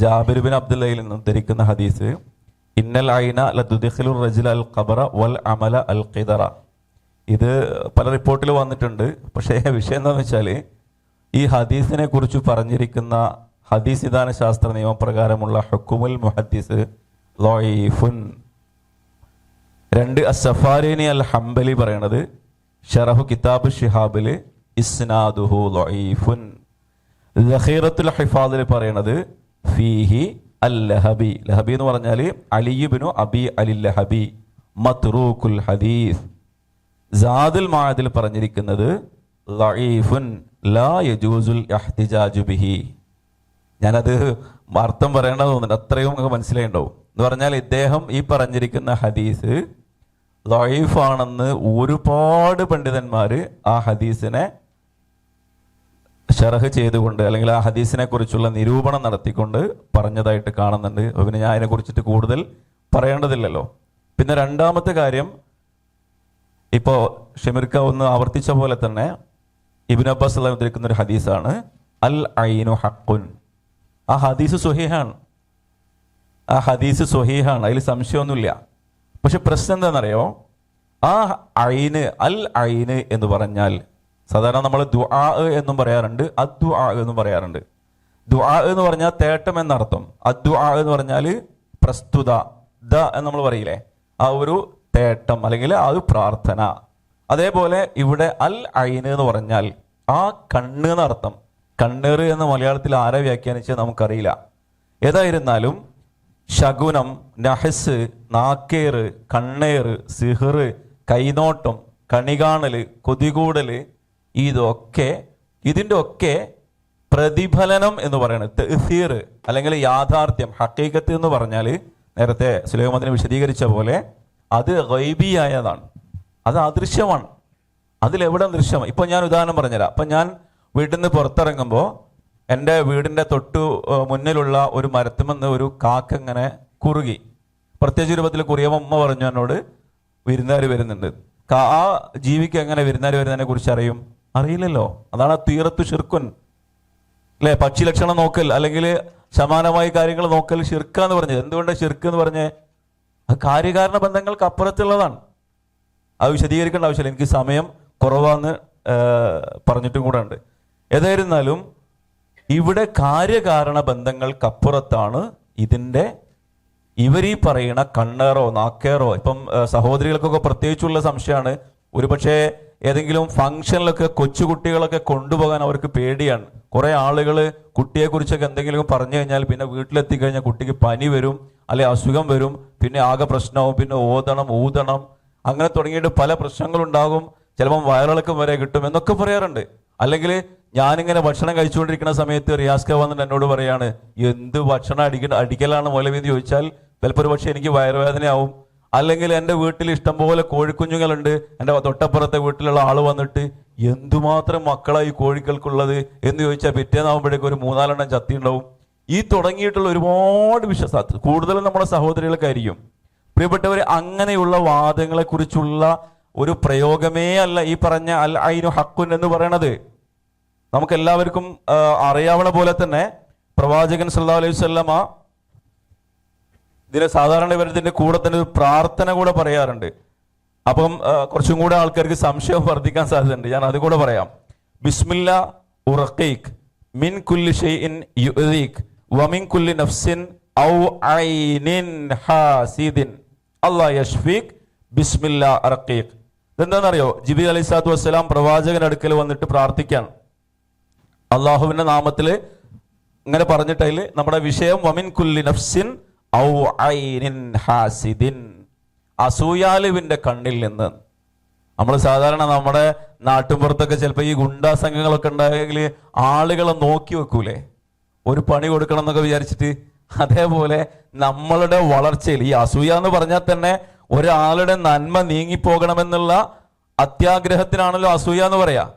Jabir bin അബ്ദുല്ലയിൽ നിന്നും ധരിക്കുന്ന ഹദീസ് ഇന്നൽ ഐന ലതുദിഖിലു റജിൽ അൽ ഖബറ വൽ അമല അൽ ഖിദറ. ഇത് പല റിപ്പോർട്ടിൽ വന്നിട്ടുണ്ട്. പക്ഷേ വിഷയം എന്താണെന്ന് വെച്ചാൽ ഈ ഹദീസിനെ കുറിച്ച് പറഞ്ഞിരിക്കുന്ന ഹദീസ് നിദാന ശാസ്ത്ര നിയമപ്രകാരമുള്ള ഹുക്കുമുൽ മുഹദ്ദീസ് ലോയിഫുൻ രണ്ട് അസഫാരിനി അൽ ഹംബലി പറയണത് ഷറഹു കിതാബ് ഷിഹാബിൽ ഇസ്നാദുഹു ലൊയ്ഫുൻ ജഹീറത്തുൽ ഹിഫാദിൽ പറയണത് ഫീഹി അൽ ലഹബി ലഹബി എന്ന് പറഞ്ഞാൽ അലിയുബിനു അബി അലി ലഹബി മത്റൂഖുൽ ഹദീസ്. ജാദുൽ മായതിൽ പറഞ്ഞിരിക്കുന്നത് ബിഹി. ഞാനത് അർത്ഥം പറയേണ്ടത് തോന്നുന്നുണ്ട്. അത്രയും നമുക്ക് മനസ്സിലായിണ്ടാവും. എന്ന് പറഞ്ഞാൽ ഇദ്ദേഹം ഈ പറഞ്ഞിരിക്കുന്ന ഹദീസ് ലൈഫാണെന്ന് ഒരുപാട് പണ്ഡിതന്മാർ ആ ഹദീസിനെ ഷറഹ് ചെയ്തുകൊണ്ട് അല്ലെങ്കിൽ ആ ഹദീസിനെ കുറിച്ചുള്ള നിരൂപണം നടത്തിക്കൊണ്ട് പറഞ്ഞതായിട്ട് കാണുന്നുണ്ട്. പിന്നെ ഞാൻ അതിനെ കുറിച്ചിട്ട് കൂടുതൽ പറയേണ്ടതില്ലല്ലോ. പിന്നെ രണ്ടാമത്തെ കാര്യം ഇപ്പോൾ ഷെമിർക്ക ഒന്ന് ആവർത്തിച്ച പോലെ തന്നെ ഇബിൻ അബ്ബാസ് ഉദ്ധരിക്കുന്ന ഒരു ഹദീസാണ് അൽ ഐനു ഹക്കുൻ ആ ഹദീസ് സുഹീഹാണ് ആ ഹദീസ് സുഹീഹാണ് അതിൽ സംശയമൊന്നുമില്ല. പക്ഷെ പ്രശ്നം എന്താണെന്നറിയോ? ആ ഐന് അൽ ഐന് എന്ന് പറഞ്ഞാൽ സാധാരണ നമ്മൾ ദുആ എന്നും പറയാറുണ്ട് അദ്ദുആ എന്നും പറയാറുണ്ട്. ദുആ എന്ന് പറഞ്ഞാൽ തേട്ടം എന്നർത്ഥം. അദ്ദുആ എന്ന് പറഞ്ഞാൽ പ്രസ്തുത ദ എന്ന് നമ്മൾ പറയില്ലേ? ആ ഒരു തേട്ടം അല്ലെങ്കിൽ ആ ഒരു പ്രാർത്ഥന. അതേപോലെ ഇവിടെ അൽ ഐന് എന്ന് പറഞ്ഞാൽ ആ കണ്ണ് എന്നർത്ഥം. കണ്ണേറ് എന്ന് മലയാളത്തിൽ ആരെ വ്യാഖ്യാനിച്ച് നമുക്കറിയില്ല. ഏതായിരുന്നാലും ശകുനം നഹസ് നാക്കേറ് കണ്ണേറ് സിഹർ കൈനോട്ടം കണികാണൽ കൊതികൂടൽ ഇതൊക്കെ ഇതിന്റെ ഒക്കെ പ്രതിഫലനം എന്ന് പറയുന്നത് തെഹീർ അല്ലെങ്കിൽ യാഥാർത്ഥ്യം ഹക്കീക്കത്ത് എന്ന് പറഞ്ഞാൽ നേരത്തെ സുലൈമദിനെ വിശദീകരിച്ച പോലെ അത് ഗൈബിയായതാണ്. അത് അദൃശ്യമാണ്. അതിലെവിടെ ദൃശ്യം ഇപ്പൊ ഞാൻ ഉദാഹരണം പറഞ്ഞുതരാം. അപ്പൊ ഞാൻ വീട്ടിൽ നിന്ന് പുറത്തിറങ്ങുമ്പോൾ എന്റെ വീടിന്റെ തൊട്ടു മുന്നിലുള്ള ഒരു മരത്തുമെന്ന് ഒരു കാക്ക ഇങ്ങനെ കുറുകി. പ്രത്യേകിച്ച് രൂപത്തിൽ കുറിയമ്മ പറഞ്ഞു എന്നോട് വിരുന്നുകാർ വരുന്നുണ്ട്. ആ ജീവിക്ക് എങ്ങനെ വിരുന്നുകാർ വരുന്നതിനെ കുറിച്ച് അറിയും? അറിയില്ലല്ലോ. അതാണ് ആ തീറത്തു ഷിർക്കുൻ അല്ലെ പക്ഷി ലക്ഷണം നോക്കൽ അല്ലെങ്കിൽ സമാനമായ കാര്യങ്ങൾ നോക്കൽ ഷിർക്ക എന്ന് പറഞ്ഞത്. എന്തുകൊണ്ട് ഷിർക്ക് എന്ന് പറഞ്ഞേ? അത് കാര്യകാരണ ബന്ധങ്ങൾക്ക് അപ്പുറത്തുള്ളതാണ്. അത് വിശദീകരിക്കേണ്ട ആവശ്യമില്ല. എനിക്ക് സമയം കുറവാന്ന് പറഞ്ഞിട്ടും കൂടെ ഉണ്ട്. ഏതായിരുന്നാലും ഇവിടെ കാര്യകാരണ ബന്ധങ്ങൾക്കപ്പുറത്താണ് ഇതിന്റെ ഇവരീ പറയുന്ന കണ്ണേറോ നാക്കേറോ ഇപ്പം സഹോദരികൾക്കൊക്കെ പ്രത്യേകിച്ചുള്ള സംശയമാണ്. ഒരുപക്ഷെ ഏതെങ്കിലും ഫംഗ്ഷനിലൊക്കെ കൊച്ചുകുട്ടികളൊക്കെ കൊണ്ടുപോകാൻ അവർക്ക് പേടിയാണ്. കുറെ ആളുകൾ കുട്ടിയെക്കുറിച്ചൊക്കെ എന്തെങ്കിലും പറഞ്ഞു കഴിഞ്ഞാൽ പിന്നെ വീട്ടിലെത്തി കഴിഞ്ഞാൽ കുട്ടിക്ക് പനി വരും അല്ലെ അസുഖം വരും പിന്നെ ആകെ പ്രശ്നവും പിന്നെ ഓതണം ഊതണം അങ്ങനെ തുടങ്ങിയിട്ട് പല പ്രശ്നങ്ങളുണ്ടാകും. ചിലപ്പം വയറിളക്കം വരെ കിട്ടും എന്നൊക്കെ പറയാറുണ്ട്. അല്ലെങ്കിൽ ഞാനിങ്ങനെ ഭക്ഷണം കഴിച്ചുകൊണ്ടിരിക്കുന്ന സമയത്ത് റിയാസ്ക വന്നിട്ട് എന്നോട് പറയാണ് എന്ത് ഭക്ഷണം അടിക്ക അടിക്കലാണ് മൗലവി എന്ന് ചോദിച്ചാൽ ചിലപ്പോൾ ഒരു പക്ഷേ എനിക്ക് വയറുവേദനയാവും അല്ലെങ്കിൽ എന്റെ വീട്ടിൽ ഇഷ്ടംപോലെ കോഴിക്കുഞ്ഞുങ്ങളുണ്ട്. എന്റെ തൊട്ടപ്പുറത്തെ വീട്ടിലുള്ള ആൾ വന്നിട്ട് എന്തുമാത്രം മക്കളായി കോഴികൾക്കുള്ളത് എന്ന് ചോദിച്ചാൽ പിറ്റേന്നാവുമ്പോഴേക്കും ഒരു മൂന്നാലെണ്ണം ചത്തി ഉണ്ടാവും ഈ തുടങ്ങിയിട്ടുള്ള ഒരുപാട് വിശ്വാസ കൂടുതലും നമ്മുടെ സഹോദരികൾക്കായിരിക്കും. പ്രിയപ്പെട്ടവരെ അങ്ങനെയുള്ള വാദങ്ങളെക്കുറിച്ചുള്ള ഒരു പ്രയോഗമേ അല്ല ഈ പറഞ്ഞ അൽ ഐനു ഹക്കുൻ എന്ന് പറയണത്. നമുക്കെല്ലാവർക്കും അറിയാവുന്ന പോലെ തന്നെ പ്രവാചകൻ സല്ലാ അലൈഹി വസല്ലമ ഇതിന് സാധാരണ ഇവരതിന്റെ കൂടെ തന്നെ ഒരു പ്രാർത്ഥന കൂടെ പറയാറുണ്ട്. അപ്പം കുറച്ചും കൂടെ ആൾക്കാർക്ക് സംശയം വർദ്ധിക്കാൻ സാധ്യതയുണ്ട്. ഞാൻ അത് കൂടെ പറയാം. ബിസ്മില്ല ഉറഖീഖ് മിൻ കുല്ലി ഷെയ്ൻ യുദീഖ് വമിൻ കുല്ലി നഫ്സിൻ ഔ ഐനിൻ ഹാസിദിൻ. അള്ളാ യഷ്ഫീഖ് ബിസ്മില്ല അറക്കീഖ് ഇതെന്താണെന്നറിയോ? ജിബി അലൈഹി സ്വലാത്തു വസ്സലാം പ്രവാചകന്റെ അടുക്കൽ വന്നിട്ട് പ്രാർത്ഥിക്കാൻ അള്ളാഹുവിന്റെ നാമത്തിൽ ഇങ്ങനെ പറഞ്ഞിട്ടതിൽ നമ്മുടെ വിഷയം വമിൻ കുല്ലി നഫ്സിൻ ഔ ഹാസിദിൻ. കണ്ണിൽ നിന്ന്. നമ്മൾ സാധാരണ നമ്മുടെ നാട്ടുമ്പുറത്തൊക്കെ ചിലപ്പോൾ ഈ ഗുണ്ടാ സംഘങ്ങളൊക്കെ ഉണ്ടായെങ്കിൽ ആളുകളെ നോക്കി വെക്കൂലേ? ഒരു പണി കൊടുക്കണം എന്നൊക്കെ വിചാരിച്ചിട്ട് അതേപോലെ നമ്മളുടെ വളർച്ചയിൽ ഈ അസൂയ എന്ന് പറഞ്ഞാൽ തന്നെ ഒരാളുടെ നന്മ നീങ്ങിപ്പോകണമെന്നുള്ള അത്യാഗ്രഹത്തിനാണല്ലോ അസൂയ എന്ന് പറയാ.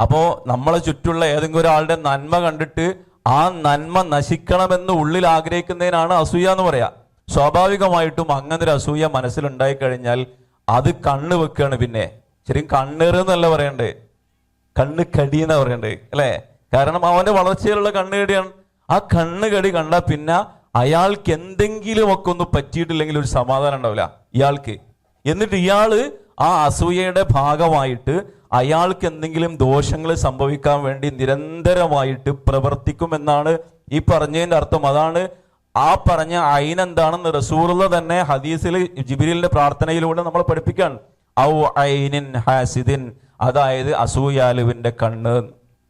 അപ്പോ നമ്മളെ ചുറ്റുള്ള ഏതെങ്കിലും ഒരാളുടെ നന്മ കണ്ടിട്ട് ആ നന്മ നശിക്കണമെന്ന് ഉള്ളിൽ ആഗ്രഹിക്കുന്നതിനാണ് അസൂയ എന്ന് പറയാ. സ്വാഭാവികമായിട്ടും അങ്ങനെ ഒരു അസൂയ മനസ്സിലുണ്ടായി കഴിഞ്ഞാൽ അത് കണ്ണ് വെക്കുകയാണ് പിന്നെ. ശരിക്കും കണ്ണേറ് എന്നല്ല പറയണ്ടേ. കണ്ണ് കടി എന്നാ പറയണ്ടേ അല്ലേ? കാരണം അവന്റെ വളർച്ചയിലുള്ള കണ്ണുകടിയാണ് ആ കണ്ണുകടി കണ്ടാൽ പിന്നെ അയാൾക്ക് എന്തെങ്കിലുമൊക്കെ ഒന്ന് പറ്റിയിട്ടില്ലെങ്കിൽ ഒരു സമാധാനം ഉണ്ടാവില്ല ഇയാൾക്ക്. എന്നിട്ട് ഇയാൾ ആ അസൂയയുടെ ഭാഗമായിട്ട് അയാൾക്ക് എന്തെങ്കിലും ദോഷങ്ങൾ സംഭവിക്കാൻ വേണ്ടി നിരന്തരമായിട്ട് പ്രവർത്തിക്കുമെന്നാണ് ഈ പറഞ്ഞതിന്റെ അർത്ഥം. അതാണ് ആ പറഞ്ഞ അയിനെന്താണെന്ന് റസൂറുള്ള തന്നെ ഹദീസിൽ ജിബിലിന്റെ പ്രാർത്ഥനയിലൂടെ നമ്മൾ പഠിപ്പിക്കാൻ ഔ ഐനിൻ ഹാസിദിൻ. അതായത് അസൂയാലുവിന്റെ കണ്ണ്.